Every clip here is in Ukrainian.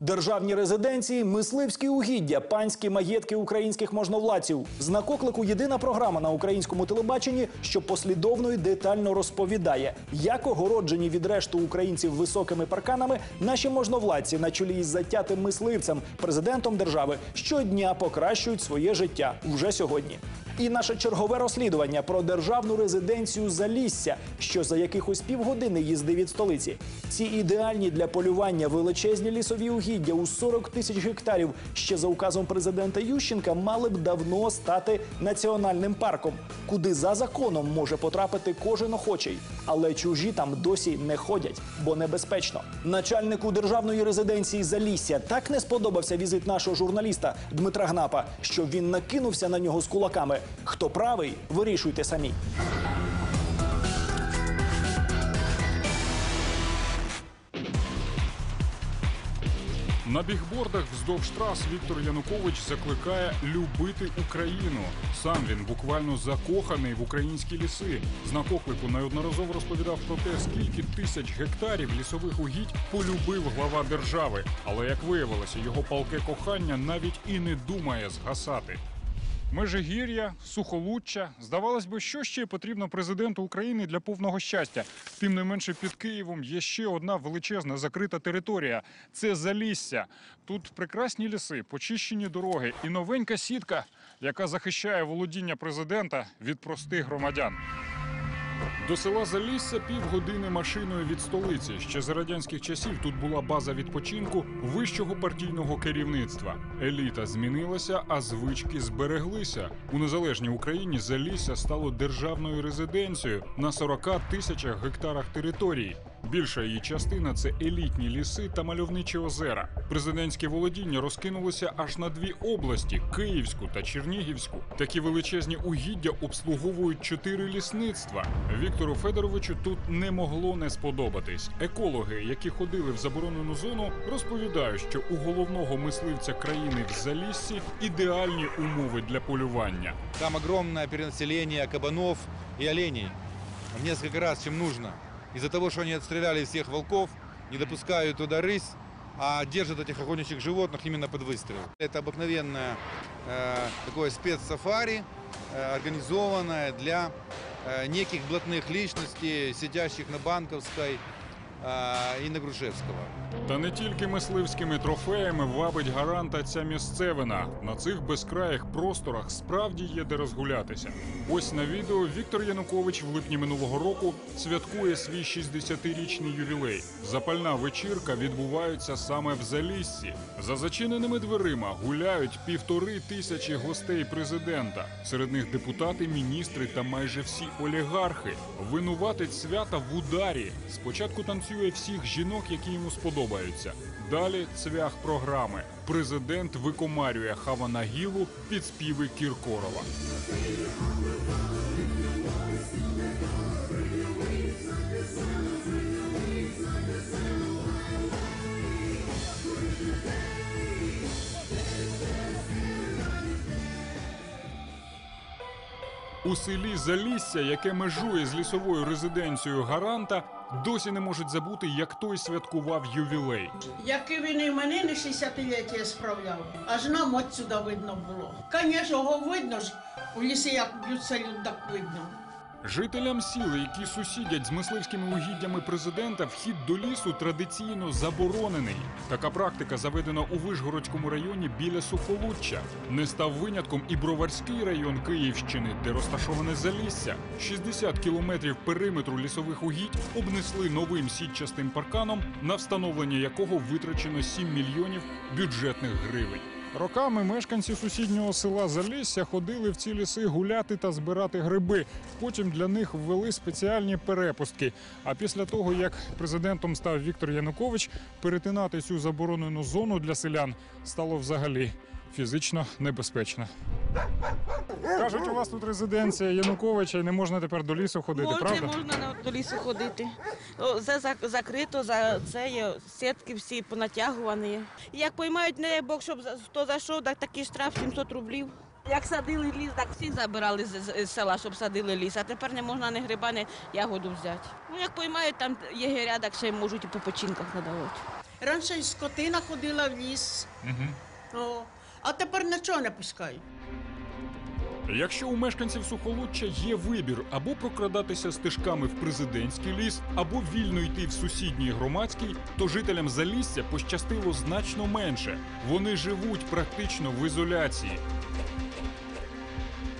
Державні резиденції, мисливські угіддя, панські маєтки українських можновладців. Знак оклику єдина програма на українському телебаченні, що послідовно і детально розповідає, як огороджені від решту українців високими парканами наші можновладці на чолі із затятим мисливцем, президентом держави, щодня покращують своє життя вже сьогодні. І наше чергове розслідування про державну резиденцію Залісся, що за якихось півгодини їзди від столиці. Ці ідеальні для полювання величезні лісові угіддя у 40 тисяч гектарів ще за указом президента Ющенка мали б давно стати національним парком, куди за законом може потрапити кожен охочий. Але чужі там досі не ходять, бо небезпечно. Начальнику державної резиденції Залісся так не сподобався візит нашого журналіста Дмитра Гнапа, що він накинувся на нього з кулаками. Хто правий, вирішуйте самі. На бігбордах вздовж трас Віктор Янукович закликає любити Україну. Сам він буквально закоханий в українські ліси. Знак оклику неодноразово розповідав про те, скільки тисяч гектарів лісових угідь полюбив глава держави. Але як виявилося, його палке кохання навіть і не думає згасати. Межигір'я, сухолуччя. Здавалось би, що ще потрібно президенту України для повного щастя. Тим не менше, під Києвом є ще одна величезна закрита територія. Це Залісся. Тут прекрасні ліси, почищені дороги і новенька сітка, яка захищає володіння президента від простих громадян. До села Залісся півгодини машиною від столиці. Ще за радянських часів тут була база відпочинку вищого партійного керівництва. Еліта змінилася, а звички збереглися. У незалежній Україні Залісся стало державною резиденцією на 40 тисячах гектарах території. Більша її частина це елітні ліси та мальовничі озера. Президентське володіння розкинулося аж на дві області Київську та Чернігівську. Такі величезні угіддя обслуговують чотири лісництва. Віктору Федоровичу тут не могло не сподобатись. Екологи, які ходили в заборонену зону, розповідають, що у головного мисливця країни в Заліссі ідеальні умови для полювання. Там огромное перенаселение кабанов и оленей. В несколько раз, чем нужно. Из-за того, что они отстреляли всех волков, не допускают туда рысь, а держат этих охотничьих животных именно под выстрел. Это обыкновенное э, такое спецсафари, э, организованное для э, неких блатных личностей, сидящих на Банковской э, и на Грушевского. Та не тільки мисливськими трофеями вабить гаранта ця місцевина. На цих безкраїх просторах справді є де розгулятися. Ось на відео Віктор Янукович в липні минулого року святкує свій 60-річний ювілей. Запальна вечірка відбувається саме в Заліссі. За зачиненими дверима гуляють півтори тисячі гостей президента. Серед них депутати, міністри та майже всі олігархи. Винуватець свята в ударі. Спочатку танцює всіх жінок, які йому сподобаються. Далі цвях програми. Президент викомарює Хава Нагілу під співи Кіркорова. У селі Залісся, яке межує з лісовою резиденцією гаранта, досі не можуть забути, як той святкував ювілей. Який він і мене не 60-ліття справляв, аж нам отсюда видно було. Звісно, його видно ж, у лісі як б'ються так видно. Жителям сіл, які сусідять з мисливськими угіддями президента, вхід до лісу традиційно заборонений. Така практика заведена у Вишгородському районі біля Сухолуччя. Не став винятком і Броварський район Київщини, де розташоване Залісся. 60 кілометрів периметру лісових угідь обнесли новим сітчастим парканом, на встановлення якого витрачено 7 мільйонів бюджетних гривень. Роками мешканці сусіднього села Залісся ходили в ці ліси гуляти та збирати гриби. Потім для них ввели спеціальні перепустки. А після того, як президентом став Віктор Янукович, перетинати цю заборонену зону для селян стало взагалі фізично небезпечно. Кажуть, у вас тут резиденція Януковича і не можна тепер до лісу ходити, Можна, правда? можна до лісу ходити. О, Це зак- закрито, за це є сітки всі понатягувані. Як поймають, не дай Бог, щоб за- хто зайшов, так такий штраф 700 рублів. Як садили ліс, так всі забирали з, з- з села, щоб садили ліс, а тепер не можна ні гриба, ні ягоду взяти. Ну як поймають, там єгеря, так ще й можуть і по починках надавати. Раніше скотина ходила в ліс. О, а тепер нічого не пускають. Якщо у мешканців Сухолуччя є вибір або прокрадатися стежками в президентський ліс, або вільно йти в сусідній громадський, то жителям Залісся пощастило значно менше. Вони живуть практично в ізоляції.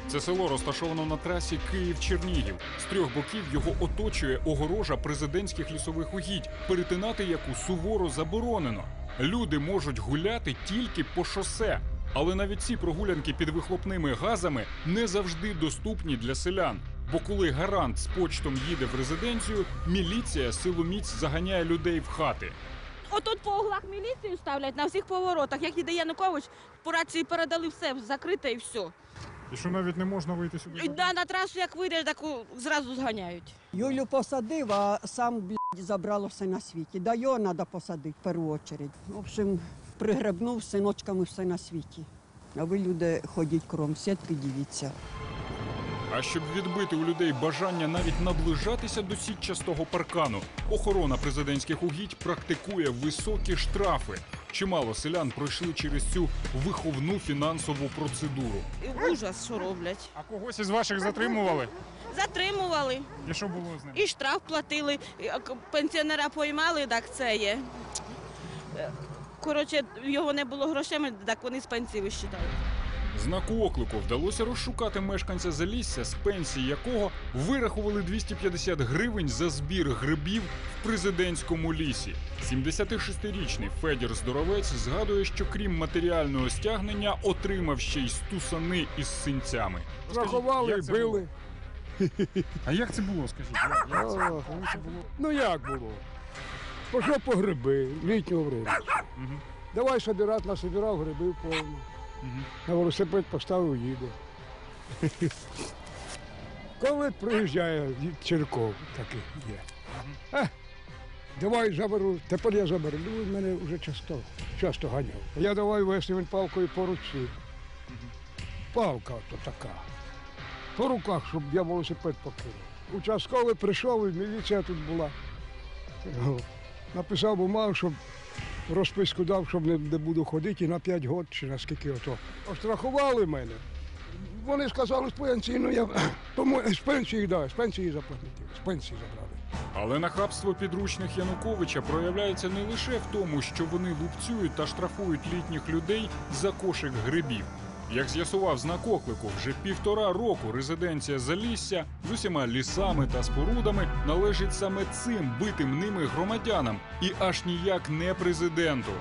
Це село розташовано на трасі Київ-Чернігів. З трьох боків його оточує огорожа президентських лісових угідь, перетинати яку суворо заборонено. Люди можуть гуляти тільки по шосе. Але навіть ці прогулянки під вихлопними газами не завжди доступні для селян. Бо коли гарант з почтом їде в резиденцію, міліція силоміць заганяє людей в хати. Отут по углах міліцію ставлять на всіх поворотах. Як іде Янукович, по рації передали все, закрите і все. І що навіть не можна вийти сюди? І да, на трасу, як вийдеш, так зразу зганяють. Юлю посадив, а сам блядь, забрало все на світі. Да його треба посадити в першу чергу. В общем, пригребнув синочками все на світі. А ви люди ходіть кром, сітки дивіться. А щоб відбити у людей бажання навіть наближатися до сітчастого паркану, охорона президентських угідь практикує високі штрафи. Чимало селян пройшли через цю виховну фінансову процедуру. І ужас, що роблять. А когось із ваших затримували? Затримували, І що було з ним? і штраф платили, пенсіонера поймали, так це є. Коротше, його не було грошей, так вони з пенсії вищитають. Знаку оклику вдалося розшукати мешканця Залісся, з пенсії якого вирахували 250 гривень за збір грибів в президентському лісі. 76-річний Федір Здоровець згадує, що крім матеріального стягнення отримав ще й стусани із синцями. Рахували, як били. А як це було? Скажіть, Ну як було? Пішов по гриби, літнього времени. Давай собирати, насобирав гриби повно. На велосипед поставив їду. Коли приїжджає Черков, такий є. Е, давай заберу, тепер я заберу. Ну, він мене вже часто, часто ганяв. Я давай вести він палкою по руці. Палка то така. По руках, щоб я велосипед покинув. Участковий прийшов, і міліція тут була. Написав бумагу, щоб розписку дав, щоб не, не буду ходити і на 5 років чи на скільки ото. Острахували мене. Вони сказали з пенсії, ну я по-моєму, з пенсії, да, з пенсії заплатити, з пенсії забрали. Але нахабство підручних Януковича проявляється не лише в тому, що вони лупцюють та штрафують літніх людей за кошик грибів. Як з'ясував знак оклику, вже півтора року резиденція Залісся з усіма лісами та спорудами належить саме цим битим ними громадянам і аж ніяк не президенту.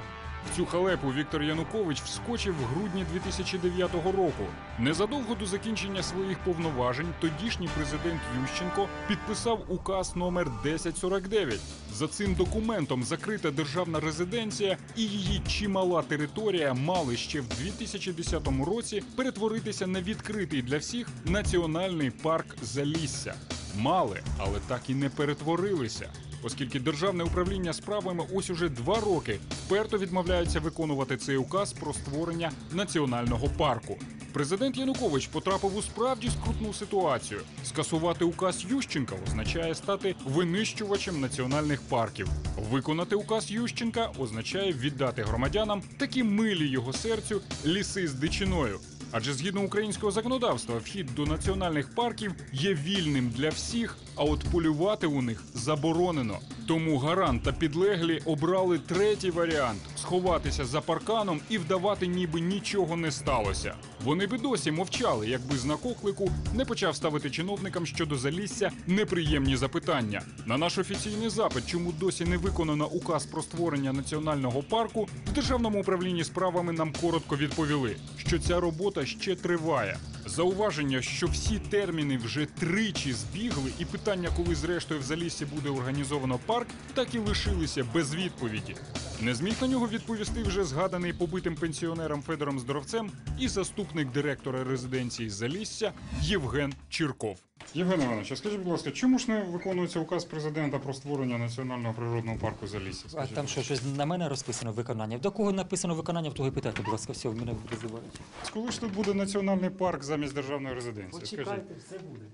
Цю халепу Віктор Янукович вскочив в грудні 2009 року. Незадовго до закінчення своїх повноважень тодішній президент Ющенко підписав указ номер 1049. За цим документом закрита державна резиденція і її чимала територія мали ще в 2010 році перетворитися на відкритий для всіх національний парк Залісся. Мали, але так і не перетворилися. Оскільки державне управління справами ось уже два роки вперто відмовляється виконувати цей указ про створення національного парку. Президент Янукович потрапив у справді скрутну ситуацію. Скасувати указ Ющенка означає стати винищувачем національних парків. Виконати указ Ющенка означає віддати громадянам такі милі його серцю ліси з дичиною. Адже згідно українського законодавства, вхід до національних парків є вільним для всіх, а от полювати у них заборонено. Тому гарант та підлеглі обрали третій варіант сховатися за парканом і вдавати, ніби нічого не сталося. Вони би досі мовчали, якби знак оклику не почав ставити чиновникам щодо залісся неприємні запитання. На наш офіційний запит, чому досі не виконано указ про створення національного парку, в державному управлінні справами нам коротко відповіли, що ця робота ще триває. Зауваження, що всі терміни вже тричі збігли, і питання, коли зрештою в заліссі буде організовано парк, так і лишилися без відповіді. Не зміг на нього відповісти вже згаданий побитим пенсіонером Федором Здоровцем і заступник директора резиденції Залісся Євген Чірков. Євген Іванович, а скажіть, будь ласка, чому ж не виконується указ президента про створення національного природного парку Залісся? А Скажіть, там що, щось на мене розписано виконання? До кого написано виконання, в того і питайте, будь ласка, все, мене визивають. коли ж тут буде національний парк замість державної резиденції? Скажіть. все буде.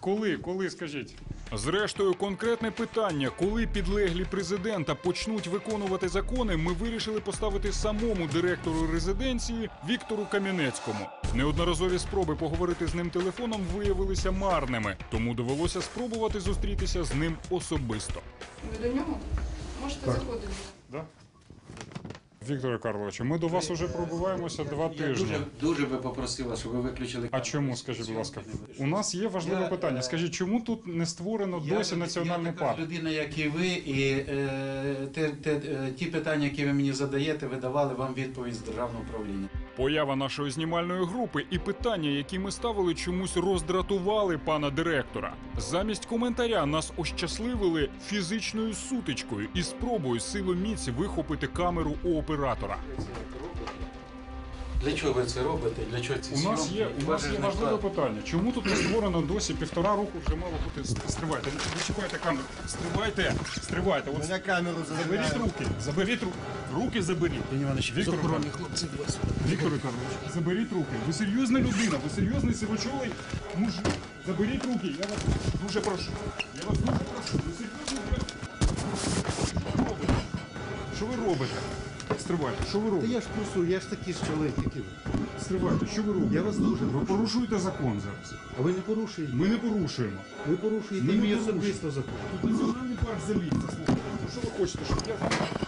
Коли, коли, скажіть? Зрештою, конкретне питання, коли підлеглі президента почнуть виконувати закони, ми вирішили поставити самому директору резиденції Віктору Кам'янецькому. Неодноразові спроби поговорити з ним телефоном виявилися марними, тому довелося спробувати зустрітися з ним особисто. Ви до нього можете заходити. Вікторе Карловичу, ми до вас уже пробуваємося два тижні. Дуже, дуже би попросила, щоб ви виключили. А чому, скажіть, будь ласка, у нас є важливе питання. Скажіть, чому тут не створено досі національний я така парк? людина, як і ви, і е, те, те, е, ті питання, які ви мені задаєте, ви давали вам відповідь з державного управління. Поява нашої знімальної групи і питання, які ми ставили, чомусь роздратували пана директора. Замість коментаря нас ощасливили фізичною сутичкою і спробою силоміць вихопити камеру у оператора. Для чого ви це робите? Для чого ці У нас є у нас є важливе питання. Чому тут не створено досі півтора року вже мало бути стривайте? Ви чекайте камеру. Стривайте, стривайте. От На камеру заберіть руки. Заберіть руки. Руки заберіть. Віктор Карлович, Віктор Карлович, заберіть руки. Ви серйозна людина, ви серйозний сивочолий мужик. Заберіть руки. Я вас дуже прошу. Я вас дуже прошу. Ви серйозний Що ви робите? Що ви робите? Стривайте, що ви Та робите? я ж просу, я ж такий ж чоловік, як і ви. Стривайте, що ви робите? Я вас дуже Ви порушуєте закон зараз. А ви не порушуєте. Ми не порушуємо. Ви порушуєте Ми і не мій порушуємо. особисто закон. Тут національний парк заліза, слухайте. Ну що ви хочете, щоб я,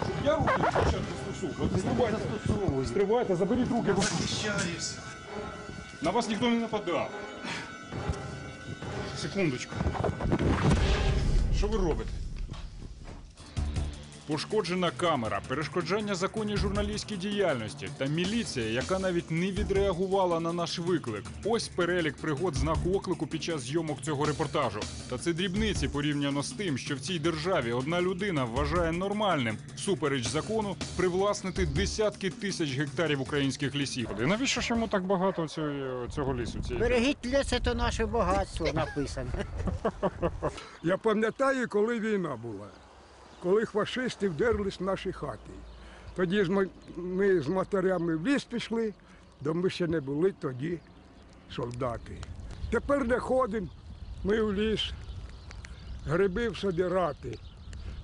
щоб я руки спочатку застосував? От Стривайте, стривайте, заберіть руки. Захищаюся. На вас ніхто не нападав. Секундочку. Що ви робите? Пошкоджена камера, перешкоджання законній журналістській діяльності та міліція, яка навіть не відреагувала на наш виклик. Ось перелік пригод знаку оклику під час зйомок цього репортажу. Та це дрібниці порівняно з тим, що в цій державі одна людина вважає нормальним, всупереч закону, привласнити десятки тисяч гектарів українських лісів. І навіщо ж йому так багато цього, цього лісу? Цієї Берегіть ліс, це наше багатство написано. Я пам'ятаю, коли війна була, коли фашисти вдерлись в наші хати. Тоді ми, з матерями в ліс пішли, бо ми ще не були тоді солдати. Тепер не ходимо, ми в ліс, гриби собі рати.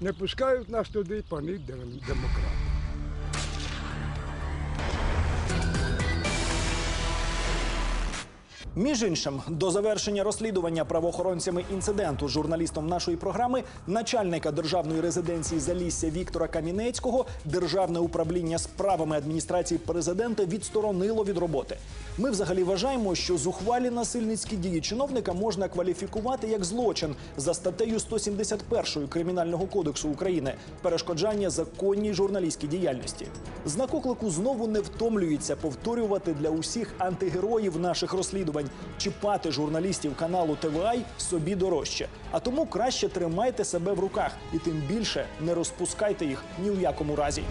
Не пускають нас туди пани демократи. Між іншим, до завершення розслідування правоохоронцями інциденту журналістом нашої програми, начальника державної резиденції Залісся Віктора Камінецького, державне управління справами адміністрації президента відсторонило від роботи. Ми взагалі вважаємо, що зухвалі насильницькі дії чиновника можна кваліфікувати як злочин за статтею 171 Кримінального кодексу України перешкоджання законній журналістській діяльності. Знак оклику знову не втомлюється повторювати для усіх антигероїв наших розслідувань чіпати журналістів каналу ТВАЙ собі дорожче. А тому краще тримайте себе в руках і тим більше не розпускайте їх ні в якому разі.